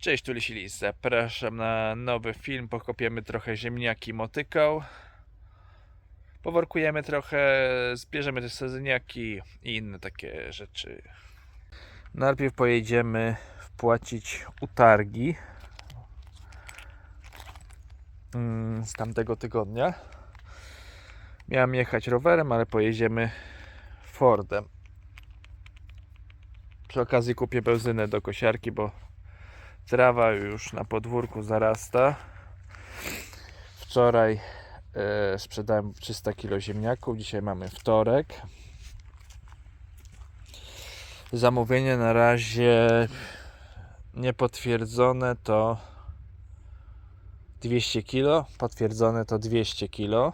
Cześć, tu Lisilis. Zapraszam na nowy film. Pokopiemy trochę ziemniaki motyką. Poworkujemy trochę, zbierzemy te sezoniaki i inne takie rzeczy. Najpierw pojedziemy wpłacić utargi mm, z tamtego tygodnia. Miałem jechać rowerem, ale pojedziemy Fordem. Przy okazji kupię benzynę do kosiarki, bo trawa już na podwórku zarasta. Wczoraj e, sprzedałem 300 kg ziemniaków, dzisiaj mamy wtorek. Zamówienie na razie niepotwierdzone to 200 kg, potwierdzone to 200 kg,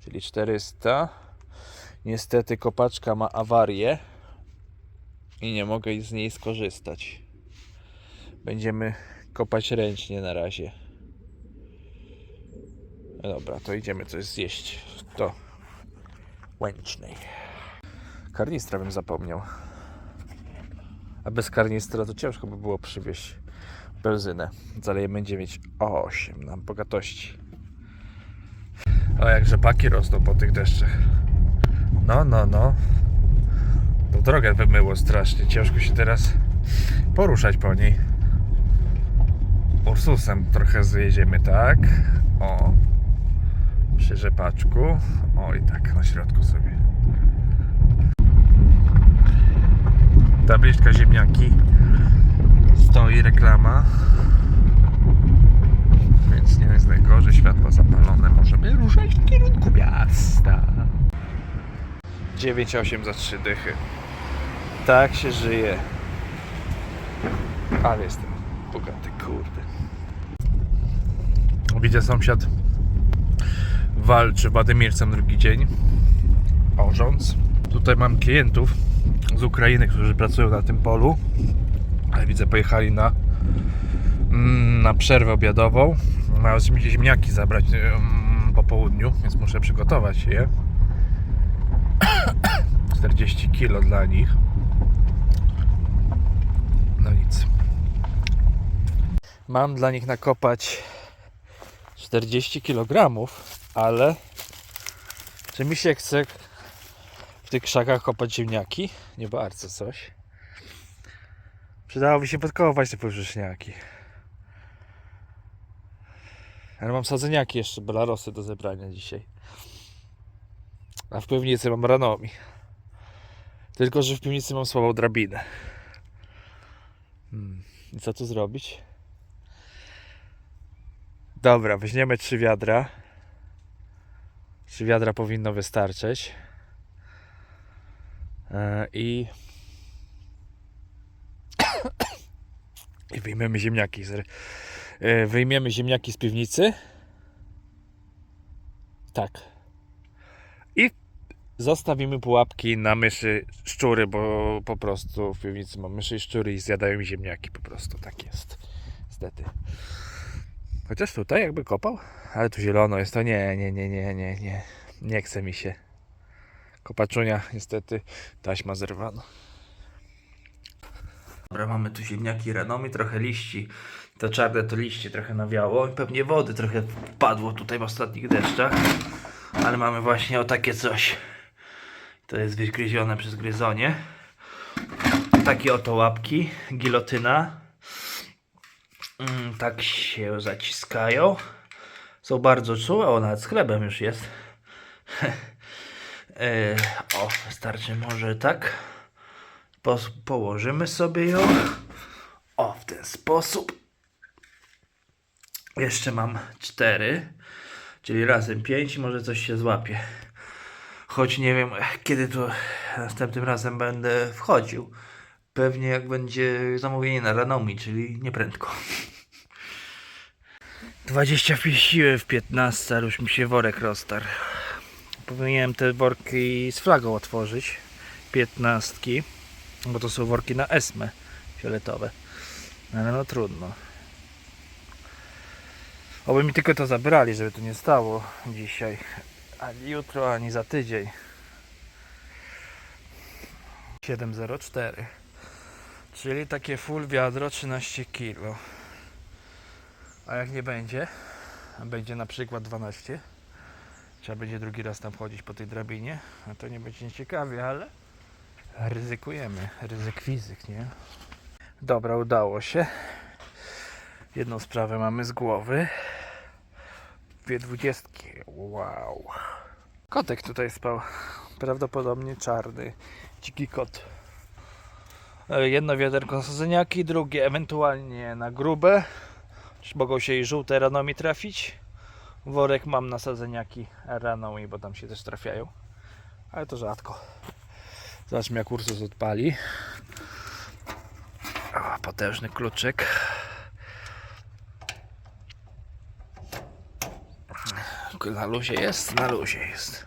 czyli 400. Niestety kopaczka ma awarię i nie mogę z niej skorzystać. Będziemy kopać ręcznie na razie. No Dobra, to idziemy coś zjeść do łęcznej. Karnistra bym zapomniał. A bez karnistra to ciężko by było przywieźć benzynę. Zalejemy 9,8 na bogatości. O, jak rzepaki rosną po tych deszczach. No, no, no. To drogę wymyło strasznie. Ciężko się teraz poruszać po niej. Ursusem trochę zjedziemy, tak? O. Przy rzepaczku. O i tak na środku sobie. Tabliczka ziemniaki. Stoi reklama. Więc nie jest najgorzej. Światła zapalone. Możemy ruszać w kierunku miasta. 9,8 za 3 dychy. Tak się żyje. Ale jestem bogaty, kurde. Widzę sąsiad walczy Wadymircem drugi dzień. Orząc. Tutaj mam klientów z Ukrainy, którzy pracują na tym polu. Ale widzę, pojechali na, mm, na przerwę obiadową. Mają ziem- ziemniaki zabrać mm, po południu, więc muszę przygotować je. 40 kilo dla nich. No nic. Mam dla nich nakopać 40 kg, ale czy mi się chce w tych krzakach kopać ziemniaki? Nie bardzo coś. Przydałoby się podkować te pobrzeżniaki. Ale mam sadzeniaki jeszcze, belarosy do zebrania dzisiaj. A w piwnicy mam ranomi. Tylko, że w piwnicy mam słabą drabinę. Hmm. I co tu zrobić? Dobra, weźmiemy trzy wiadra. Trzy wiadra powinno wystarczyć. E, I. I wyjmiemy ziemniaki. z- e, Wyjmiemy ziemniaki z piwnicy. Tak. I zostawimy pułapki na myszy, szczury, bo po prostu w piwnicy mam myszy i szczury i zjadają mi ziemniaki. Po prostu tak jest. Niestety. Chociaż tutaj jakby kopał, ale tu zielono jest, to nie, nie, nie, nie, nie, nie, nie chce mi się. Kopaczunia, niestety, taśma zerwana. Dobra, mamy tu ziemniaki ranomi, trochę liści. To czarne to liście trochę nawiało i pewnie wody trochę wpadło tutaj w ostatnich deszczach. Ale mamy właśnie o takie coś. To jest wygryzione przez gryzonie. Takie oto łapki, gilotyna. Mm, tak się zaciskają. Są bardzo czułe, o nawet z chlebem już jest. E, o, wystarczy może tak. Po, położymy sobie ją. O, w ten sposób. Jeszcze mam cztery, czyli razem pięć, może coś się złapie. Choć nie wiem, kiedy to następnym razem będę wchodził. Pewnie jak będzie zamówienie na Ranomi, czyli nieprędko. 25 siły w 15, ale już mi się worek roztarł. Powinienem te worki z flagą otworzyć. 15, bo to są worki na esmę fioletowe. Ale no trudno. Oby mi tylko to zabrali, żeby to nie stało dzisiaj. Ani jutro, ani za tydzień. 704. Czyli takie full wiadro 13 kg. A jak nie będzie, będzie na przykład 12, trzeba będzie drugi raz tam chodzić po tej drabinie, a to nie będzie ciekawie, ale ryzykujemy. Ryzyk fizyk, nie? Dobra, udało się. Jedną sprawę mamy z głowy. Dwie dwudziestki. Wow. Kotek tutaj spał. Prawdopodobnie czarny. Dziki kot. E, Jedno wiaderko sadzeniaki, drugie ewentualnie na grube. Mogą się i żółte rano mi trafić. Worek mam na sadzeniaki rano mi, bo tam się też trafiają. Ale to rzadko. Zobaczmy jak Ursus odpali. O, potężny kluczyk. Na luzie jest? Na luzie jest.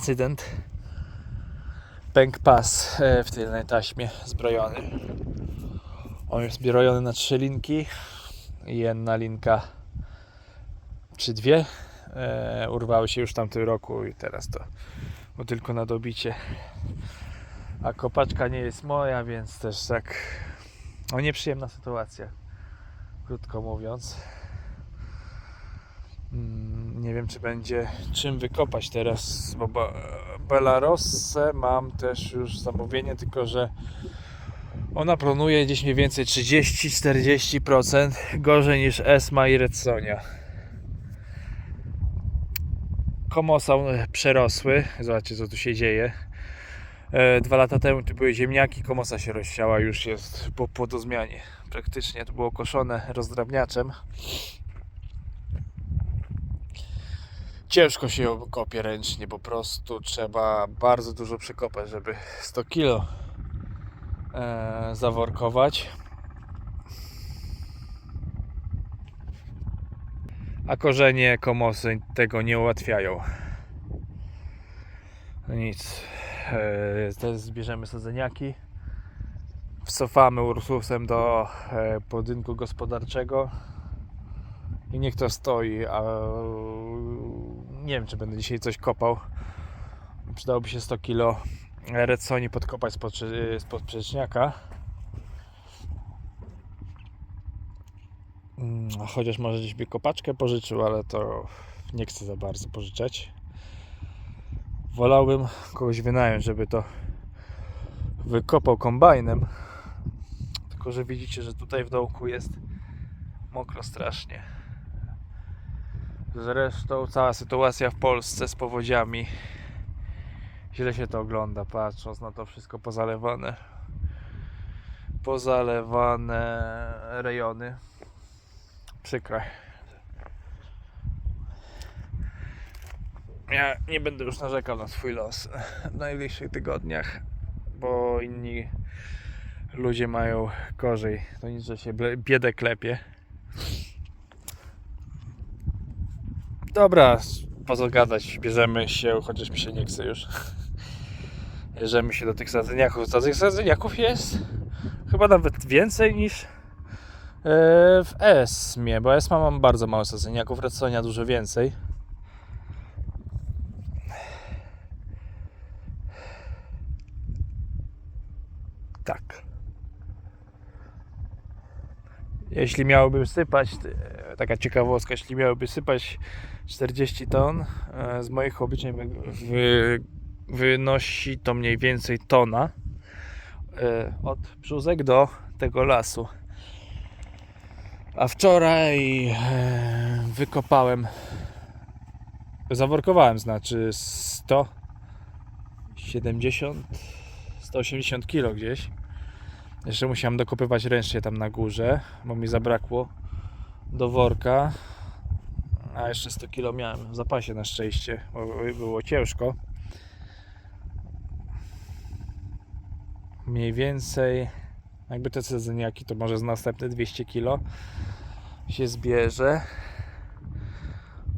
Incydent. Pęk pas e, w tylnej taśmie zbrojony. On jest zbrojony na trzy linki. Jedna linka czy dwie e, urwały się już w tamtym roku i teraz to bo tylko na dobicie. A kopaczka nie jest moja, więc też tak no nieprzyjemna sytuacja. Krótko mówiąc. Mm, Nie wiem, czy będzie czym wykopać teraz, bo Belarosę mam też już zamówienie, tylko że ona planuje gdzieś mniej więcej 30-40% gorzej niż Esma i Redsonia. Komosa e, przerosły. Zobaczcie, co tu się dzieje. E, Dwa lata temu tu były ziemniaki, komosa się rozsiała, już jest po płodozmianie. Praktycznie to było koszone rozdrabniaczem. Ciężko się ją kopie ręcznie, po prostu trzeba bardzo dużo przekopać, żeby 100 kilo e, zaworkować. A korzenie komosy tego nie ułatwiają. No nic. E, teraz zbierzemy sadzeniaki. Wcofamy Ursusem do e, budynku gospodarczego. I niech to stoi. A nie wiem, czy będę dzisiaj coś kopał. Przydałoby się 100 kg Redsoni podkopać spod, spod przeczniaka. Mm, Chociaż może gdzieś by kopaczkę pożyczył, ale to nie chcę za bardzo pożyczać. Wolałbym kogoś wynająć, żeby to wykopał kombajnem. Tylko, że widzicie, że tutaj w dołku jest mokro strasznie. Zresztą cała sytuacja w Polsce z powodziami źle się to ogląda, patrząc na to wszystko pozalewane. Pozalewane rejony. Przykre. Ja nie będę już narzekał na swój los w najbliższych tygodniach, bo inni ludzie mają gorzej. To nic, że się biedę klepie. Dobra, po co gadać, bierzemy się, chociaż mi się nie chce już. Bierzemy się do tych sadzeniaków. Tych sadzeniaków jest chyba nawet więcej niż e, w Esmie, bo Esma mam bardzo mało sadzeniaków, Redsonia dużo więcej. Tak. Jeśli miałbym sypać, e, taka ciekawostka, jeśli miałby sypać 40 ton, e, z moich obliczeń wy, wy, wynosi to mniej więcej tona e, od brzózek do tego lasu. A wczoraj wykopałem, zaworkowałem znaczy 170, 180 kg gdzieś. Jeszcze musiałem dokopywać ręcznie tam na górze, bo mi zabrakło do worka. A jeszcze 100 kg miałem w zapasie na szczęście, bo było ciężko. Mniej więcej, jakby te sadzeniaki, to może z następne 200 kg się zbierze.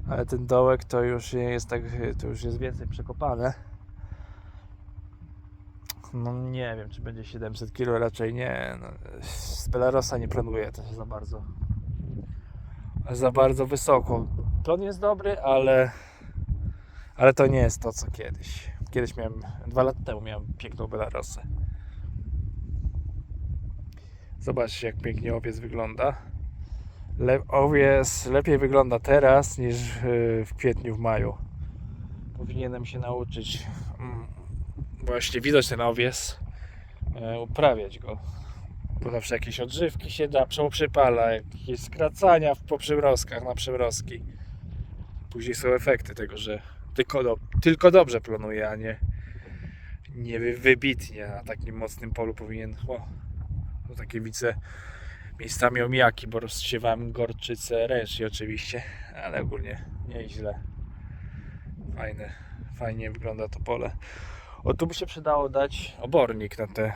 Ale ten dołek to już jest tak, to już jest więcej przekopane. No nie wiem, czy będzie 700 kg, raczej nie. No, z Belarosa nie planuję też za bardzo. Za bardzo wysoko. Plan jest dobry, ale ale to nie jest to co kiedyś. Kiedyś miałem, dwa lata temu miałem piękną Belarosę. Zobaczcie jak pięknie owiec wygląda. Le owiec lepiej wygląda teraz niż yy, w kwietniu, w maju. Powinienem się nauczyć mm, właśnie widać ten owiec, e, uprawiać go. Bo zawsze jakieś odżywki się da, przypala, jakieś skracania po przymrozkach na przymrozki. Później są efekty tego, że tylko, do, tylko dobrze planuje, a nie, nie wy- wybitnie. Na takim mocnym polu powinien. O, to takie widzę miejscami omijaki, bo rozsiewałem gorczycę ręcznie oczywiście, ale ogólnie nieźle. Fajne, fajnie wygląda to pole. O, tu by się przydało dać obornik na te.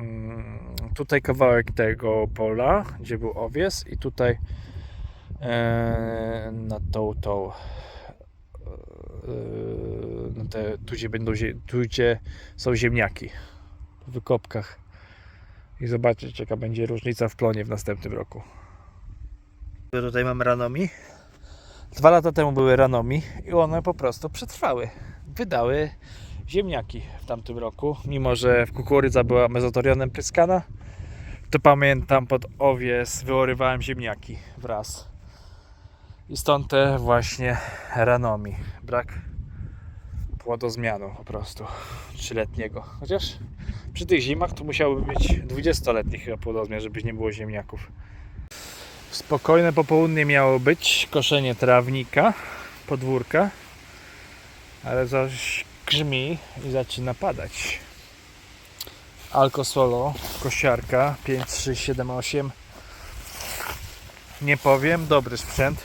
mm, Tutaj kawałek tego pola, gdzie był owies, i tutaj e, na tą, tą e, na te, tu, gdzie będą, tu gdzie są ziemniaki w wykopkach i zobaczyć jaka będzie różnica w plonie w następnym roku. Tutaj mamy ranomi. Dwa lata temu były ranomi i one po prostu przetrwały. Wydały ziemniaki w tamtym roku. Mimo, że kukurydza była mezotorionem pryskana, to pamiętam pod owies wyłorywałem ziemniaki wraz. I stąd te właśnie ranomi. Brak płodozmianu po prostu trzyletniego. Chociaż przy tych zimach to musiałby być 20-letni chyba płodozmian, żeby nie było ziemniaków. Spokojne popołudnie miało być, koszenie trawnika, podwórka, ale coś grzmi i zaczyna padać. Alko Solo, kosiarka 5378. Nie powiem, dobry sprzęt.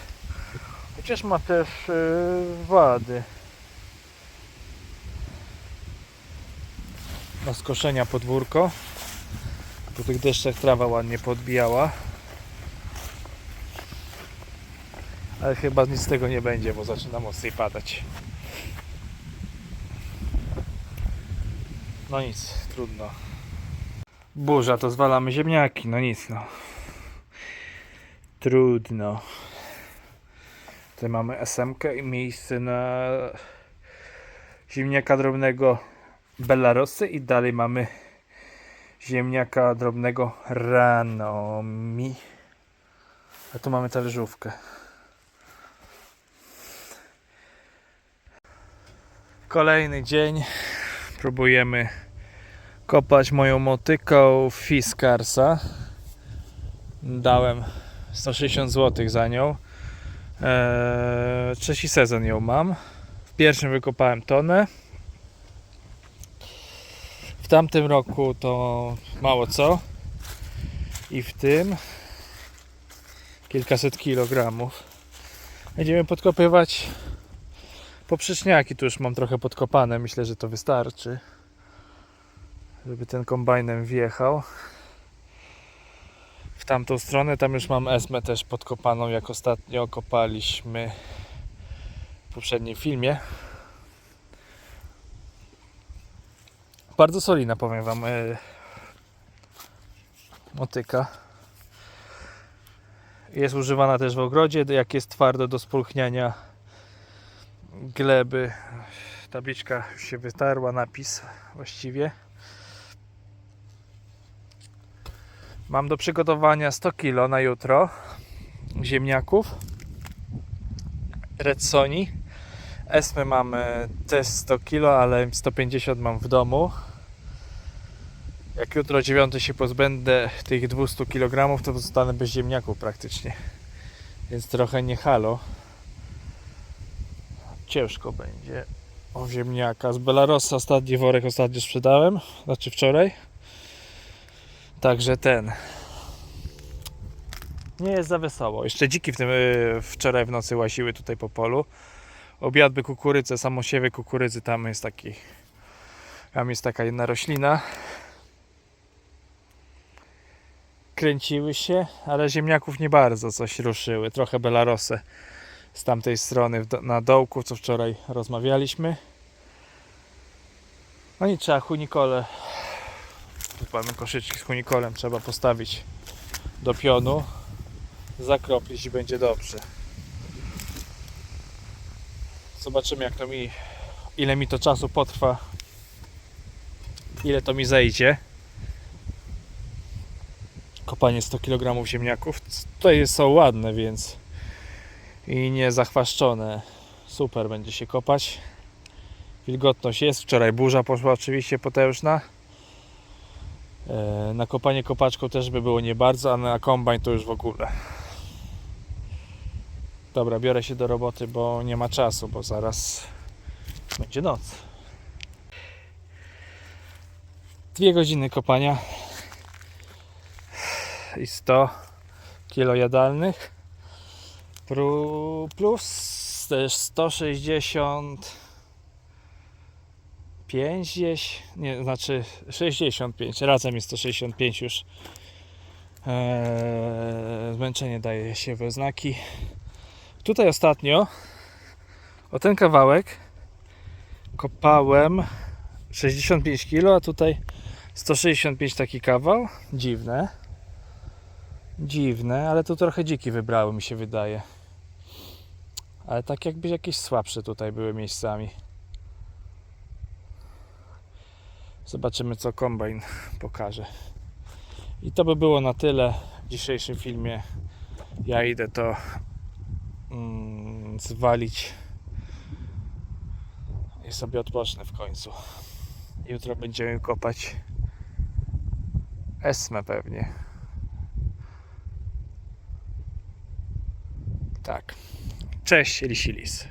Chociaż ma też yy, wady. Do skoszenia podwórko. Po tych deszczach trawa ładnie podbijała. Ale chyba nic z tego nie będzie, bo zaczyna mocniej padać. No nic, trudno. Burza, to zwalamy ziemniaki, no nic no. Trudno. Tutaj mamy SMK i miejsce na ziemniaka drobnego Belarosy i dalej mamy ziemniaka drobnego Ranomi. A tu mamy talerzówkę. Kolejny dzień. Próbujemy kopać moją motyką Fiskarsa. Dałem 160 zł za nią. Eee, trzeci sezon ją mam. W pierwszym wykopałem tonę. W tamtym roku to mało co. I w tym kilkaset kilogramów. Będziemy podkopywać poprzeczniaki. Tu już mam trochę podkopane. Myślę, że to wystarczy. Żeby ten kombajnem wjechał. W tamtą stronę tam już mam esmę też podkopaną, jak ostatnio kopaliśmy w poprzednim filmie. Bardzo solidna, powiem Wam, yy, motyka. Jest używana też w ogrodzie, jak jest twardo do spulchniania gleby. Tabliczka się wytarła, napis właściwie. Mam do przygotowania 100 kg na jutro ziemniaków. Red Sony. Esmy mamy też 100 kg, ale 150 mam w domu. Jak jutro 9 się pozbędę tych 200 kg, to zostanę bez ziemniaków praktycznie. Więc trochę nie halo. Ciężko będzie o ziemniaka. Z Belarosa ostatni worek ostatnio sprzedałem, znaczy wczoraj. Także ten. Nie jest za wesoło. Jeszcze dziki w tym y, wczoraj w nocy łaziły tutaj po polu. Obiadły kukurydzę, samosiewy kukurydzy. Tam jest taki. Tam jest taka jedna roślina. Kręciły się, ale ziemniaków nie bardzo coś ruszyły. Trochę belarosę z tamtej strony na dołku, co wczoraj rozmawialiśmy. No i trzeba hunikole tu mamy koszyczki z hunikolem, trzeba postawić do pionu, zakroplić i będzie dobrze. Zobaczymy jak to mi ile mi to czasu potrwa, ile to mi zejdzie. Kopanie 100 kg ziemniaków. Tutaj są ładne, więc i nie zachwaszczone. Super będzie się kopać. Wilgotność jest. Wczoraj burza poszła oczywiście potężna. E, Na kopanie kopaczką też by było nie bardzo, a na kombajn to już w ogóle. Dobra, biorę się do roboty, bo nie ma czasu, bo zaraz będzie noc. Dwie godziny kopania i 100 kilo jadalnych plus też 165 gdzieś, nie, znaczy 65, razem jest 165 już. Eee, zmęczenie daje się we znaki. Tutaj ostatnio o ten kawałek kopałem 65 kg, a tutaj 165 taki kawał. Dziwne. Dziwne, ale tu trochę dziki wybrały mi się wydaje. Ale tak jakby jakieś słabsze tutaj były miejscami. Zobaczymy co kombajn pokaże. I to by było na tyle w dzisiejszym filmie. Ja idę to mm, zwalić i sobie odpocznę w końcu. Jutro będziemy kopać Esmę pewnie. Tak. Cześć, Lisilis.